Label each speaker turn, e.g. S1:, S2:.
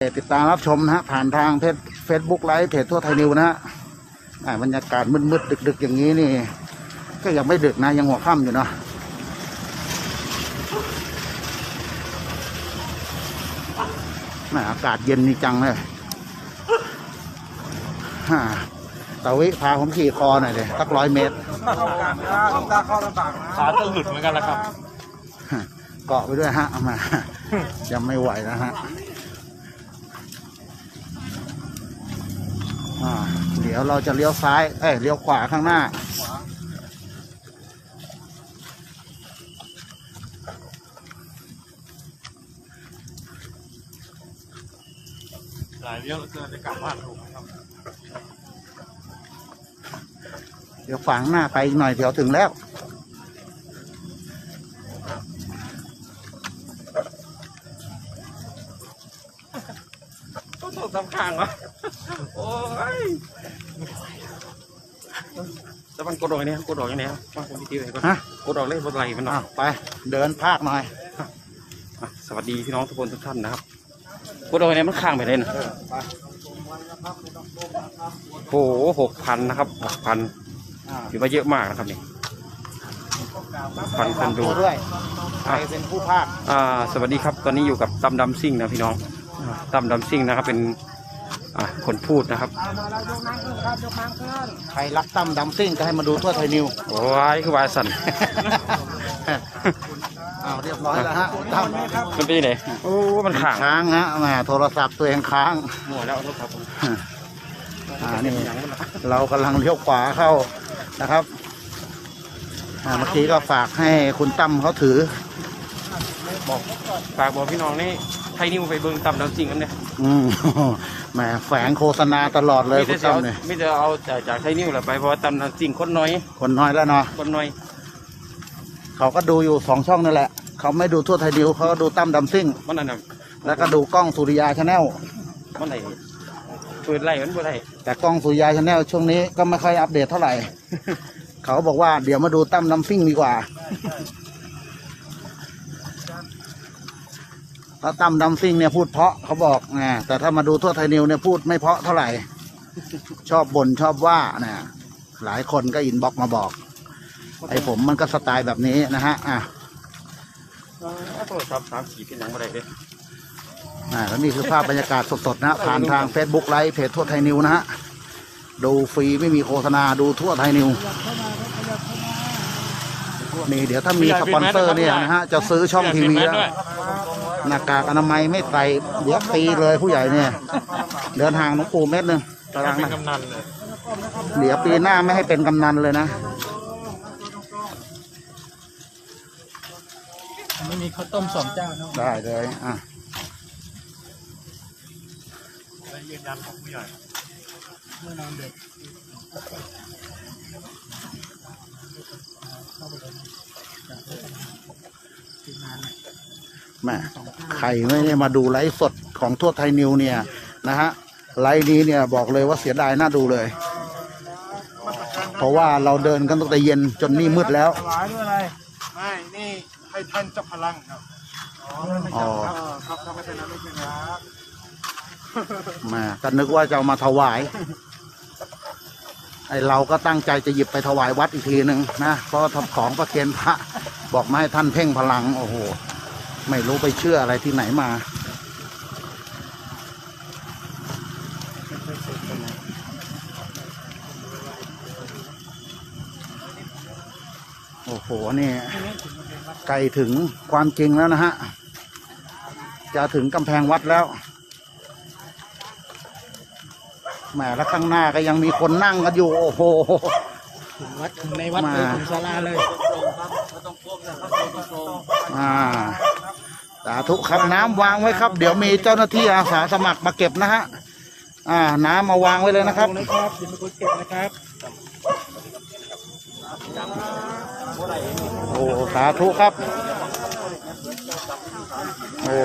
S1: ติดตามรับชมนะฮะผ่านทางเพจเฟซบุ๊กไลฟ์เพจทั่วไทยนิวนะฮะอ่าบรรยากาศมืดๆดึก ๆ อย่างนี้นี่ ก็ยังไม่ดึกนะ ยังหัวค่ำอยู่เนาะแหม่อากาศเย็นนี่จังเลยฮ่าตาวิพาผมขี่คอหน่อยเลยสักร้อยเมตร
S2: ขาจะหลุดเหมือนกันนะครับ
S1: เกาะไปด้วยฮะเอามายังไม่ไหวนะฮะ อ่า เดี๋ยวเราจะเลี้ยวซ้าย เอ้ยเลี้ยวขวาข้างหน้า
S2: หลายเรื่องเกินจะกลับบ้านถูกไหมครับ
S1: เดี๋ยวขวางหน้าไปอีกหน่อยเดี๋ยวถึงแล้ว
S2: ต้องตก สำคัญวะโอ้ยแล้วมันกดออกยังไงครับกดออกยังไงครับมาผมดีๆเลยก่อน
S1: ฮะ
S2: กดออกเลยบนไหลมันหน่อ
S1: อ้าวยไป เดินภาคหน่อย
S2: อะสวัสดีพี่น้องทุกคนทุกท่านนะครับกดออกยังไงมันข้างไปเลยนะโอ้โหหกพันนะครับหกพัน
S1: อ่า
S2: ถือว่าเยอะมากนะครับนี่พันคนดู
S1: ตัวด้วยใครเป็นผู้ภาค
S2: อ่าสวัสดีครับ ตอนนี้อยู่กับตั้มดำซิ่งนะพี่น้องอ่า ตั้มดำซิ่งนะครับ เป็นอ่าคนพูดนะครับ
S1: ใครรักตั้มดำซิ่งก็ให้มาดูทั่วไทยนิว
S2: โอ้ยคือวายสัน
S1: อ้าวเรียบร้อยแล้วฮะตั้ม
S2: มันเป็นยังไงโอ้มันข่าง
S1: ค้างฮะแหมโทรศัพท์ตัวเองค้าง
S2: หมดแล้วครับผม
S1: อ่านี่เรากำลังเลี้ยวขวาเข้านะครับอ่าเมื่อกี้ก็ฝากให้คุณตั้มเขาถือ
S2: บอกฝากบอกพี่น้องนี่ ไทยนิวไปเบิ้งตั้มดำซิ่งกันเนี่ย
S1: อืมแหมแฝงโฆษณาตลอดเลย
S2: ไม่
S1: คุ
S2: ได้
S1: ณ
S2: จะ
S1: ตั้ม
S2: เอา
S1: เนี่ย
S2: ไม่ได้เอาจากจากไทยนิวแหละไปเพราะว่าตั้มดำซิ่งคนน้อย
S1: คนน้อยแล้วเนาะ
S2: คนน้อย
S1: เขาก็ดูอยู่สองช่องนั่นแหละ เขาไม่ดูทั่วไทยนิวเขาก็ดูตั้มดำซิ่ง
S2: มันนั่นน่ะ
S1: แล้วก็ดูกล้องสุริยาชาแนล
S2: มันไหนเปิดไล่มันบ่ได้
S1: แต่กล้องสุริยาชาแนลช่วงนี้ก็ไม่ค่อยอัปเดตเท่าไหร่ เขาบอกว่าเดี๋ยวมาดูตั้มดำซิ่งดีกว่า ถ้าตั้มดำซิ่งเนี่ยพูดเพราะเขาบอกไงแต่ถ้ามาดูทั่วไทยนิวเนี่ยพูดไม่เพราะเท่าไหร่ ชอบบ่นชอบว่านะหลายคนก็อินบ็อกซ์มาบอก ไอ้ผมมันก็สไตล์แบบนี้นะฮะอะ
S2: โทรศัพท์สามขีดเป็นหยังบ่ได้เลย
S1: อ่าแล้วนี่คือภาพบรรยากาศสดๆนะ ผ่านทาง Facebook ไลฟ์เพจทั่วไทยนิวนะฮะ ดูฟรีไม่มีโฆษณาดูทั่วไทยนิว นี่เดี๋ยวถ้ามีสปอนเซอร์เนี่ยนะฮะจะซื้อช่องทีวีแล้วหน้ากากอนามัยไม่ใส่เดี๋ยวตีเลยผู้ใหญ่เนี่ย เดินห่างหลวงปู่เม็ดหนึ่งตาราง
S2: เป็น
S1: นะ
S2: กำนันเลย
S1: เดี๋ยวปีหน้าไม่ให้เป็นกำนันเลยนะ
S3: ไม่มีข้าวต้มสองเจ้าเนาะ
S1: ได้เลยอะ
S2: ยืนยันของผู้ใหญ่
S3: เมื่อนอนเด็ก เข้าไปเลยทีมงานเนี่ย
S1: แหม่ใครไม่ได้มาดูไลฟ์สดของทั่วไทยนิวเนี่ยนะฮะไลฟ์นี้เนี่ยบอกเลยว่าเสียดายน่าดูเลย เพราะว่าเราเดินกันตั้งแต่เย็นจนนี่มืดแล้ว
S3: ถวายด้วยอะไรไม่นี่ให้ท่านเจับพลังครับ
S1: อ๋อ
S3: เออครับครับไม่เป็นไรไม่เป็นไรครับ
S1: แหม่ก็นึกว่าจะเอามาถวาย ไอเราก็ตั้งใจจะหยิบไปถวายวัดอีกทีหนึ่งนะเพราะทำของประเคนพระ บอกมาให้ท่านเพ่งพลัง โอ้โห ไม่รู้ไปเชื่ออะไรที่ไหนมาโอ้โหนี่ไกลถึงความจริงแล้วนะฮะ จะถึงกำแพงวัดแล้ว แหมแล้วข้างหน้าก็ยังมีคนนั่งกันอยู่ โอ้โห
S3: ถึงวัดถึงในวัดเลย
S1: มา
S3: ถึงศาลาเลย
S1: อ่า สาธุครับน้ำวางไว้ครับ เดี๋ยวมีเจ้าหน้าที่อาสาสมัครมาเก็บนะฮะ อ่า น้ำมาวางไว้เลยนะครับ
S3: นะครับเดี๋ยวมาคุยเก็บนะครับ
S1: โอ้ สาธุครับ โอ้